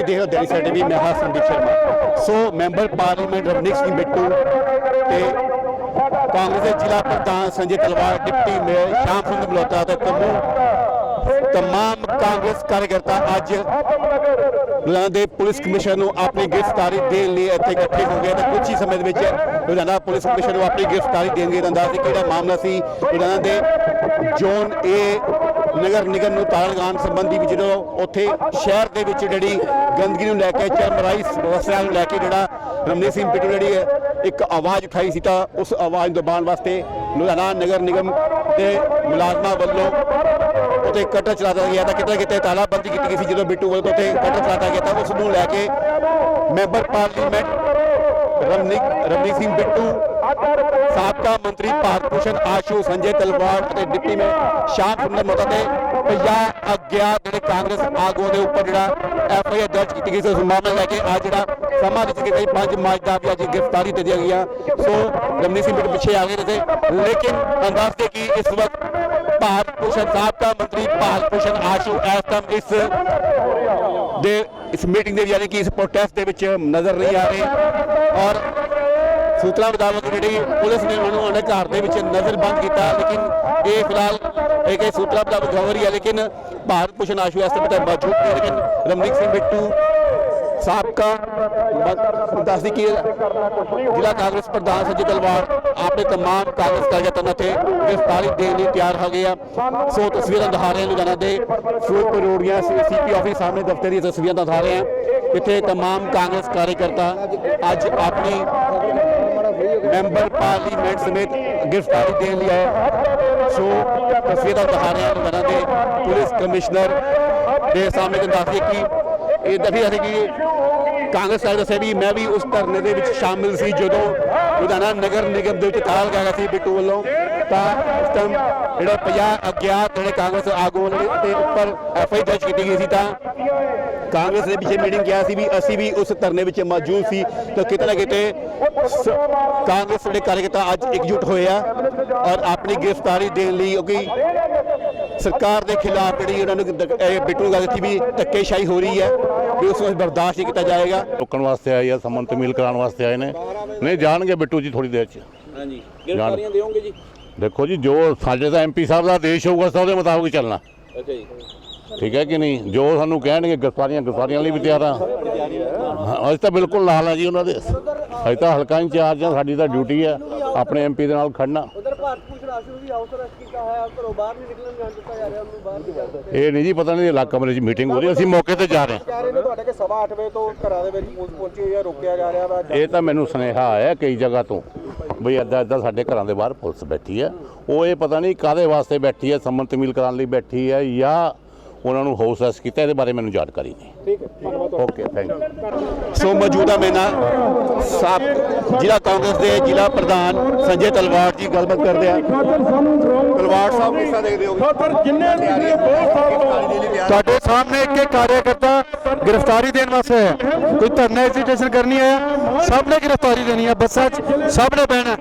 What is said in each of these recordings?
ਤੁਸੀਂ ਦੇਖ ਰਹੇ ਹੋ ਦੈਨਿਕ ਮੈਂ ਹਾਂ Sandeep Sharma. So member parliament Ravneet Singh Bittu ਤੇ ਕਾਂਗਰਸ ਦੇ ਜ਼ਿਲ੍ਹਾ ਪ੍ਰਧਾਨ ਸੰਜੇ ਤਲਵਾਰ, ਡਿਪਟੀ ਮੇਅਰ ਸ਼ਾਮ ਸਿੰਘ ਬਲੋਤਾ ਤੇ ਕੰਮੂ। ਤਮਾਮ ਕਾਂਗਰਸ ਕਾਰਜਕਰਤਾ ਅੱਜ ਲੁਧਿਆਣਾ ਦੇ ਪੁਲਿਸ ਕਮਿਸ਼ਨਰ ਨੂੰ ਆਪਣੀ ਗ੍ਰਿਫਤਾਰੀ ਦੇਣ ਲਈ ਇੱਥੇ ਇਕੱਠੇ ਹੋ ਗਏ। ਤੇ ਕੁਝ ਹੀ ਸਮੇਂ ਦੇ ਵਿੱਚ ਲੁਧਿਆਣਾ ਪੁਲਿਸ ਕਮਿਸ਼ਨ ਨੂੰ ਆਪਣੀ ਗ੍ਰਿਫਤਾਰੀ ਦੇਣਗੇ ਤਾਂ ਅੰਦਾਜ਼ ਸੀ। ਕਿਹੜਾ ਮਾਮਲਾ ਸੀ? ਲੁਧਿਆਣਾ ਦੇ ਜ਼ੋਨ ਏ ਨਗਰ ਨਿਗਮ ਨੂੰ ਤਾਲਾ ਲਗਾਉਣ ਸੰਬੰਧੀ ਵੀ ਜਦੋਂ ਉੱਥੇ ਸ਼ਹਿਰ ਦੇ ਵਿੱਚ ਜਿਹੜੀ ਗੰਦਗੀ ਨੂੰ ਲੈ ਕੇ ਚਰਮਰਾਈ ਸਮੱਸਿਆ ਨੂੰ ਲੈ ਕੇ ਜਿਹੜਾ ਰਮਨੀਤ ਸਿੰਘ ਬਿੱਟੂ ਜਿਹੜੀ ਹੈ, ਇੱਕ ਆਵਾਜ਼ ਉਠਾਈ ਸੀ ਤਾਂ ਉਸ ਆਵਾਜ਼ ਨੂੰ ਦਬਾਉਣ ਵਾਸਤੇ ਲੁਧਿਆਣਾ ਨਗਰ ਨਿਗਮ ਦੇ ਮੁਲਾਜ਼ਮਾਂ ਵੱਲੋਂ ਉਤੇ ਕਟਰ ਚਲਾਤਾ ਗਿਆ ਤਾਂ ਕਿਤੇ ਨਾ ਕਿਤੇ ਤਾਲਾਬੰਦੀ ਕੀਤੀ ਗਈ ਸੀ ਜਦੋਂ ਬਿੱਟੂ ਵੱਲੋਂ ਉਤੇ ਕਟਰ ਚਲਾਇਆ ਗਿਆ ਤਾਂ ਉਸ ਨੂੰ ਲੈ ਕੇ ਮੈਂਬਰ ਪਾਰਲੀਮੈਂਟ ਰਮਨੀਕ ਰਮਨੀਕ ਸਿੰਘ ਬਿੱਟੂ, ਸਾਬਕਾ ਮੰਤਰੀ ਭਾਰਤ ਭੂਸ਼ਣ ਆਸ਼ੂ, ਸੰਜੇ ਤਲਵਾਰ ਅਤੇ ਡਿਪਟੀ ਮੇ ਸ਼ਾਮ ਸੁੰਦਰ ਮੋਤਾ ਤੇ 50 ਅਗਿਆਤ ਜਿਹੜੇ ਕਾਂਗਰਸ ਆਗੂਆਂ ਦੇ ਉੱਪਰ ਜਿਹੜਾ ਐਫ ਆਈ ਆਰ ਦਰਜ ਕੀਤੀ ਗਈ ਸੀ, ਉਸ ਮਾਮਲੇ ਲੈ ਕੇ ਅੱਜ ਜਿਹੜਾ ਸਮਾਂ ਦਿੱਤਾ ਗਿਆ ਪੰਜ ਮਾਰਚ ਦਾ ਵੀ ਅੱਜ ਗ੍ਰਿਫਤਾਰੀ ਦੇ ਦਿੱਤੀ ਗਈ ਆ। ਸੋ ਰਮਨੀਕ ਸਿੰਘ ਬਿੱਟੂ ਪਿੱਛੇ ਆ ਗਏ ਨੇ ਲੇਕਿਨ ਅੰਦਾਜ਼ ਦੇ ਕਿ ਇਸ ਵਕਤ ਭਾਰਤ ਭੂਸ਼ਣ, ਸਾਬਕਾ ਮੰਤਰੀ ਭਾਰਤ ਭੂਸ਼ਣ ਆਸ਼ੂ ਇਸ ਟਾਈਮ ਇਸ ਦੇ ਇਸ ਮੀਟਿੰਗ ਦੇ ਯਾਨੀ ਕਿ ਇਸ ਪ੍ਰੋਟੈਸਟ ਦੇ ਵਿੱਚ ਨਜ਼ਰ ਨਹੀਂ ਆ ਰਹੇ। ਔਰ ਸੂਤਰਾਂ ਮੁਤਾਬਕ ਜਿਹੜੀ ਪੁਲਿਸ ਨੇ ਉਹਨਾਂ ਨੂੰ ਦੇ ਘਰ ਦੇ ਵਿੱਚ ਨਜ਼ਰਬੰਦ ਕੀਤਾ। ਲੇਕਿਨ ਇਹ ਫਿਲਹਾਲ ਇਹ ਕਿ ਸੂਤਰਾਂ ਮੁਤਾਬਕ ਖਬਰ ਹੀ ਹੈ ਲੇਕਿਨ ਭਾਰਤ ਭੂਸ਼ਣ ਆਸ਼ੂ ਇਸ ਤੇ ਮੌਜੂਦ ਨੇ ਲੇਕਿਨ ਰਮਨੀਕ ਸਿੰਘ ਬਿੱਟੂ ਸਾਬਕਾ ਮ- ਦੱਸਦੀ ਕਿ ਜ਼ਿਲ੍ਹਾ ਕਾਂਗਰਸ ਪ੍ਰਧਾਨ ਸੰਜੇ ਤਲਵਾਰ ਆਪਣੇ तमाम ਕਾਂਗਰਸ ਕਾਰਜਕਰਤਾਵਾਂ ਤੇ ਗ੍ਰਿਫਤਾਰੀ ਦੇਣ ਲਈ ਤਿਆਰ ਹੋ ਗਏ ਆ ਸੋ ਤਸਵੀਰਾਂ ਦਿਖਾ ਰਹੇ ਹਾਂ ਲੁਧਿਆਣਾ ਦੇ ਫਿਰੋਜ਼ਪੁਰ ਰੋੜੀਆਂ ਸੀਪੀ ਆਫਿਸ ਸਾਹਮਣੇ ਦਫ਼ਤਰ ਦੀਆਂ ਤਸਵੀਰਾਂ ਦਿਖਾ ਰਹੇ ਹਾਂ ਇੱਥੇ तमाम ਕਾਂਗਰਸ ਕਾਰਜਕਰਤਾ ਅੱਜ ਆਪਣੀ ਮੈਂਬਰ ਪਾਰਲੀਮੈਂਟ ਸਮੇਤ ਗ੍ਰਿਫਤਾਰੀ ਦੇਣ ਲਈ ਆਏ ਸੋ ਤਸਵੀਰਾਂ ਦਿਖਾ ਰਹੇ ਹਾਂ ਲੁਧਿਆਣਾ ਦੇ ਪੁਲਿਸ ਕਮਿਸ਼ਨਰ ਦੇ ਸਾਹਮਣੇ ਦੱਸਦੀ ਕਿ ਇਹ ਦਫੀ ਹੈ ਕਿ ਕਾਂਗਰਸ ਸਾਹਿਬ ਦੱਸਿਆ ਵੀ ਮੈਂ ਵੀ ਉਸ ਧਰਨੇ ਦੇ ਵਿੱਚ ਸ਼ਾਮਿਲ ਸੀ ਜਦੋਂ ਲੁਧਿਆਣਾ ਨਗਰ ਨਿਗਮ ਦੇ ਵਿੱਚ ਤਾਲ ਲਗਾਇਆ ਗਿਆ ਸੀ ਬਿੱਟੂ ਵੱਲੋਂ। ਤਾਂ ਉਸ ਟਾਈਮ ਜਿਹੜਾ 50 ਅਗਿਆਤ ਜਿਹੜੇ ਕਾਂਗਰਸ ਆਗੂਆਂ ਦੇ ਉੱਪਰ ਐਫ ਆਈ ਦਰਜ ਕੀਤੀ ਗਈ ਸੀ। ਤਾਂ ਕਾਂਗਰਸ ਦੇ ਪਿੱਛੇ ਮੀਟਿੰਗ ਕਿਹਾ ਸੀ ਵੀ ਅਸੀਂ ਵੀ ਉਸ ਧਰਨੇ ਵਿੱਚ ਮੌਜੂਦ ਸੀ। ਤਾਂ ਕਿਤੇ ਨਾ ਕਿਤੇ ਕਾਂਗਰਸ ਦੇ ਕਾਰਜਕਰਤਾ ਅੱਜ ਇਕਜੁੱਟ ਹੋਏ ਆ ਔਰ ਆਪਣੀ ਗ੍ਰਿਫਤਾਰੀ ਦੇਣ ਲਈ ਕਿਉਂਕਿ ਸਰਕਾਰ ਦੇ ਖਿਲਾਫ ਜਿਹੜੀ ਉਹਨਾਂ ਨੂੰ ਦ- ਇਹ ਬਿੱਟੂ ਗੱਲ ਕੀਤੀ ਵੀ ਧੱਕੇਸ਼ਾਹੀ ਹੋ ਰਹੀ ਹੈ ਵੀ ਉਸ ਨੂੰ ਬਰਦਾਸ਼ਤ ਨਹੀਂ ਕੀਤਾ ਜਾਏਗਾ। ਰੋਕਣ ਵਾਸਤੇ ਆਏ ਆ ਸਮਨ ਤਮੀਲ ਕਰਾਉਣ ਵਾਸਤੇ ਆਏ ਨੇ। ਨਹੀਂ ਜਾਣਗੇ ਬਿੱਟੂ ਜੀ ਥੋੜੀ ਦੇਰ ਚ। ਹਾਂਜੀ। ਗ੍ਰਿਫਤਾਰੀਆਂ ਦਿਓਗੇ ਜੀ? ਦੇਖੋ ਜੀ ਜੋ ਸਾਡੇ ਤਾਂ ਐਮਪੀ ਸਾਹਿਬ ਦਾ ਦੇਸ਼ ਹੋਊਗਾ ਤਾਂ ਉਹਦੇ ਮੁਤਾਬਕ ਹੀ ਚੱਲਣਾ। ਅੱਛਾ ਜੀ। ਠੀਕ ਹੈ ਕਿ ਨਹੀਂ? ਜੋ ਸਾਨੂੰ ਕਹਿਣਗੇ ਗ੍ਰਿਫਤਾਰੀਆਂ ਗ੍ਰਿਫਤਾਰੀਆਂ ਲਈ ਵੀ ਤਿਆਰ ਆ। ਹਾਂ, ਅਸੀਂ ਤਾਂ ਬਿਲਕੁਲ ਨਾਲ ਆ ਜੀ ਉਹਨਾਂ ਦੇ। ਅਸੀਂ ਤਾਂ ਹਲਕਾ ਇੰਚਾਰਜ ਆ ਸਾਡੀ ਤਾਂ ਡਿਊਟੀ ਆ ਆਪਣੇ ਐਮਪੀ ਦੇ ਨਾਲ ਖੜਨਾ। ਭਾਰਤ ਭੂਸ਼ਣ ਆਸ਼ੂ ਵੀ ਹਾਊਸ ਅਰੈਸਟ ਕੀਤਾ ਹੋਇਆ ਘਰੋਂ ਬਾਹਰ ਨਹੀਂ ਨਿਕਲਣ ਜਾਣ ਦਿੱਤਾ ਜਾ ਰਿਹਾ ਉਹਨੂੰ ਬਾਹਰ ਨਹੀਂ ਜਾਣ ਦਿੱਤਾ ਇਹ ਨਹੀਂ ਜੀ ਪਤਾ ਨਹੀਂ ਇਲਾਕਾ ਕਮਰੇ 'ਚ ਮੀਟਿੰਗ ਹੋ ਰਹੀ ਅਸੀਂ ਮੌਕੇ ਤੇ ਜਾ ਰਹੇ ਹਾਂ। ਕਹਿ ਰਹੇ ਨੇ ਤੁਹਾਡੇ ਕਿ ਸਵਾ 8 ਵਜੇ ਤੋਂ ਘਰਾਂ ਦੇ ਵਿੱਚ ਪੁਲਿਸ ਪਹੁੰਚੀ ਹੋਈ ਹੈ ਰੋਕਿਆ ਜਾ ਰਿਹਾ ਵਾ ਇਹ ਤਾਂ ਮੈਨੂੰ ਸੁਨੇਹਾ ਆਇਆ ਕਈ ਜਗ੍ਹਾ ਤੋਂ ਬਈ ਅੱਦਾ ਅੱਦਾ ਸਾਡੇ ਘਰਾਂ ਦੇ ਬਾਹਰ ਪੁਲਿਸ ਬੈਠੀ ਹੈ। ਉਹ ਇਹ ਪਤਾ ਨਹੀਂ ਕਾਦੇ ਵਾਸਤੇ ਬੈਠੀ ਹੈ ਸੰਮਨ ਤਮੀਲ ਕਰਾਉਣ ਲਈ ਬੈਠੀ ਹੈ ਜਾਂ ਉਹਨਾਂ ਨੂੰ ਹਾਊਸ ਅਰੈਸਟ ਕੀਤਾ ਇਹਦੇ ਬਾਰੇ ਮੈਨੂੰ ਜਾਣਕਾਰੀ ਨਹੀਂ। ਠੀਕ ਹੈ ਧੰਨਵਾਦ ਓਕੇ ਥੈਂਕ ਯੂ ਸੋ ਮੌਜੂਦਾ ਮੇਰੇ ਨਾਲ ਸਾਬ ਜ਼ਿਲ੍ਹਾ ਕਾਂਗਰਸ ਦੇ ਜ਼ਿਲ੍ਹਾ ਪ੍ਰਧਾਨ ਸੰਜੇ ਤਲਵਾਰ ਜੀ ਗੱਲਬਾਤ ਕਰਦੇ ਆ। ਤਲਵਾਰ ਸਾਹਿਬ ਕਿਸ ਤਰ੍ਹਾਂ ਦੇਖਦੇ ਹੋ? ਤੁਹਾਡੇ ਸਾਹਮਣੇ ਇੱਕ ਇੱਕ ਕਾਰਜਕਰਤਾ ਗ੍ਰਿਫਤਾਰੀ ਦੇਣ ਵਾਸਤੇ ਹੈ ਕੋਈ ਧਰਨਾ ਐਜੀਟੇਸ਼ਨ ਕਰਨੀ ਹੈ ਸਭ ਨੇ ਗ੍ਰਿਫਤਾਰੀ ਦੇਣੀ ਹੈ ਬੱਸਾਂ 'ਚ ਸਭ ਨੇ ਬਹਿਣਾ।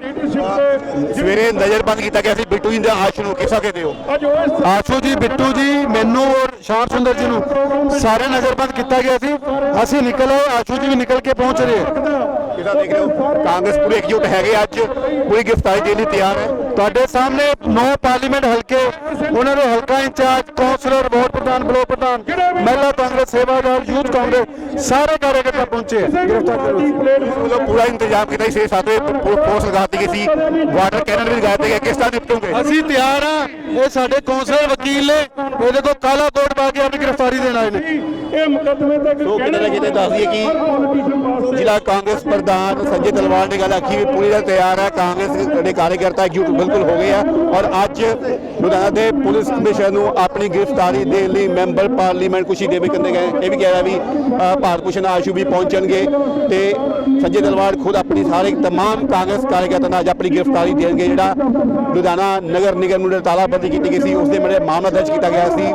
ਸਵੇਰੇ ਨਜ਼ਰਬੰਦ ਕੀਤਾ ਗਿਆ ਸੀ ਬਿੱਟੂ ਜੀ ਦੇ ਆਸ਼ ਨੂੰ। ਕਿਸ ਕਹਿੰਦੇ ਹੋ? ਆਸ਼ੂ ਜੀ ਬਿੱਟੂ ਜੀ ਮੈਨੂੰ ਔਰ ਸ਼ਾਮ ਸੁੰਦਰ ਜੀ ਨੂੰ ਸਾਰੇ ਨਜ਼ਰਬੰਦ ਕੀਤਾ ਗਿਆ ਸੀ। ਅਸੀਂ ਨਿਕਲ ਆਏ, ਆਸ਼ੂ ਜੀ ਵੀ ਨਿਕਲ ਕੇ ਪਹੁੰਚ ਰਹੇ। ਹੈ। ਕਿਸ ਦੇਖ ਰਹੇ ਹੋ ਕਾਂਗਰਸ ਪੂਰੇ ਇਕਜੁੱਟ ਹੈਗੇ ਅੱਜ। ਪੂਰੀ ਗ੍ਰਿਫਤਾਰੀ ਦੇਣ ਲਈ ਤਿਆਰ ਹੈ। ਤੁਹਾਡੇ ਸਾਹਮਣੇ ਨੌ ਪਾਰਲੀਮੈਂਟ ਹਲਕੇ ਉਹਨਾਂ ਦੇ ਹਲਕਾ ਇੰਚਾਰਜ ਕੌਂਸਲਰ ਵਾਰਡ ਪ੍ਰਧਾਨ ਬਲੋਕ ਪ੍ਰਧਾਨ ਮਹਿਲਾ ਕਾਂਗਰਸ ਸੇਵਾਦਾਰ ਯੂਥ ਕਾਂਗਰਸ ਸਾਰੇ ਕਾਰਜਕਰਤਾ ਪਹੁੰਚੇ। ਵੱਲੋਂ ਪੂਰਾ ਇੰਤਜ਼ਾਮ ਕੀਤਾ ਸੀ ਸਾਥੇ ਫੋਰਸ ਲਗਾ ਦਿੱਤੀ ਗਈ ਸੀ ਵਾਟਰ ਕੈਨਨ ਵੀ ਲਗਾਏ ਤੇ ਗਏ ਕਿਸ ਤਰ੍ਹਾਂ ਨਿਪਟੋਗੇ? ਅਸੀਂ ਤਿਆਰ ਆ ਇਹ ਸਾਡੇ ਕੌਂਸਲਰ ਵਕੀਲ ਨੇ ਇਹਦੇ ਕੋਲ ਕਾਲਾ ਕੋਟ ਪਾ ਕੇ ਆਪਣੀ ਗ੍ਰਿਫਤਾਰੀ ਦੇਣ ਆਏ ਨੇ। ਸੋ ਕਿਤੇ ਨਾ ਕਿਤੇ ਦੱਸ ਦਈਏ ਕਿ ਜ਼ਿਲ੍ਹਾ ਕਾਂਗਰਸ ਪ੍ਰਧਾਨ ਸੰਜੇ ਤਲਵਾਰ ਨੇ ਗੱਲ ਆਖੀ ਵੀ ਪੂਰੀ ਦਾ ਤਿਆਰ ਹੈ ਕਾਂਗਰਸ ਦੇ ਕਾਰਜਕਰਤਾ ਇਕਜੁੱਟ ਬਿਲਕੁਲ ਹੋ ਗਏ ਆ ਔਰ ਅੱਜ ਲੁਧਿਆਣਾ ਦੇ ਪੁਲਿਸ ਕਮਿਸ਼ਨਰ ਨੂੰ ਆਪਣੀ ਗ੍ਰਿਫਤਾਰੀ ਦੇਣ ਲਈ ਮੈਂਬਰ ਪਾਰਲੀਮੈਂਟ ਕੁਸ਼ੀ ਦੇਵੇ ਕਹਿੰਦੇ ਗਏ ਇਹ ਵੀ ਕਹਿ ਰਿਹਾ ਵੀ ਅ, ਭਾਰਤ ਭੂਸ਼ਣ ਆਸ਼ੂ ਵੀ ਪਹੁੰਚਣਗੇ ਤੇ ਸੰਜੇ ਤਲਵਾਰ ਖੁਦ ਆਪਣੀ ਸਾਰੇ तमाम ਕਾਂਗਰਸ ਕਾਰਜਕਰਤਾ ਨਾਲ ਅੱਜ ਆਪਣੀ ਗ੍ਰਿਫਤਾਰੀ ਦੇਣਗੇ ਜਿਹੜਾ ਲੁਧਿਆਣਾ ਨਗਰ ਨਿਗਮ ਨੂੰ ਜਿਹੜਾ ਤਾਲਾਬੰਦੀ ਕੀਤੀ ਗਈ ਸੀ ਉਸ ਦੇ ਮੇਰੇ ਮਾਮਲਾ ਦਰਜ ਕੀਤਾ ਗਿਆ ਸੀ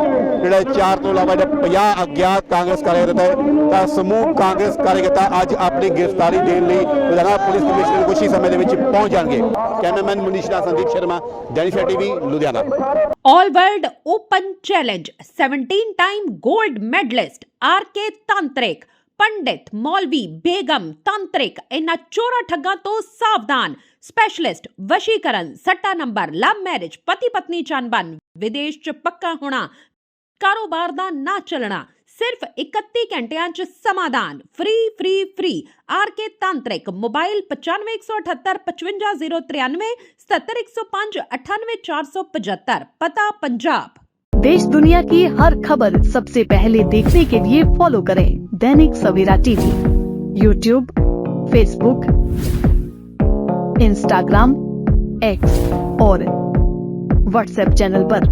ਜਿਹੜਾ ਚਾਰ ਤੋਂ ਇਲਾਵਾ ਜਿਹੜਾ 50 ਅਗਿਆਤ ਕਾਂਗਰਸ ਕਾਰਜਕਰਤਾ ਹੈ ਤਾਂ ਸਮੂਹ ਕਾਂਗਰਸ ਕਾਰਜਕਰਤਾ ਅੱਜ ਆਪਣੀ ਗ੍ਰਿਫਤਾਰੀ ਦੇਣ ਲਈ ਲੁਧਿਆਣਾ ਪੁਲਿਸ ਕਮਿਸ਼ਨਰ ਕੁਛ ਹੀ ਸਮੇਂ ਦੇ ਵਿੱਚ ਪਹੁੰਚ ਜਾਣਗੇ ਕੈਮਰਾਮੈਨ ਮਨੀਸ਼ ਨਾਲ Sandeep Sharma Dainik TV, Ludhiana. All World Open Challenge 17 time gold medalist RK Tantrik ਪੰਡਿਤ ਮੌਲਵੀ ਬੇਗਮ ਤਾਂਤਰਿਕ ਇਹਨਾਂ ਚੋਰਾ ਠੱਗਾਂ ਤੋਂ ਸਾਵਧਾਨ ਸਪੈਸ਼ਲਿਸਟ ਵਸ਼ੀਕਰਨ, ਸੱਟਾ ਨੰਬਰ ਲਵ ਮੈਰਿਜ ਪਤੀ ਪਤਨੀ ਚੰਬਨ ਵਿਦੇਸ਼ ਚ ਪੱਕਾ ਹੋਣਾ, ਕਾਰੋਬਾਰ ਦਾ ਨਾ ਚੱਲਣਾ ਸਿਰਫ 31 ਘੰਟਿਆਂ ਚ ਸਮਾਧਾਨ free free free R K ਤਾਂਤਰਿਕ mobile 9518 55093 77105 98475 ਪਤਾ ਪੰਜਾਬ देश दुनिया की हर खबर सबसे पहले देखने के लिए फॉलो करें Dainik Savera TV YouTube Facebook Instagram X और व्हाट्सएप चैनल पर।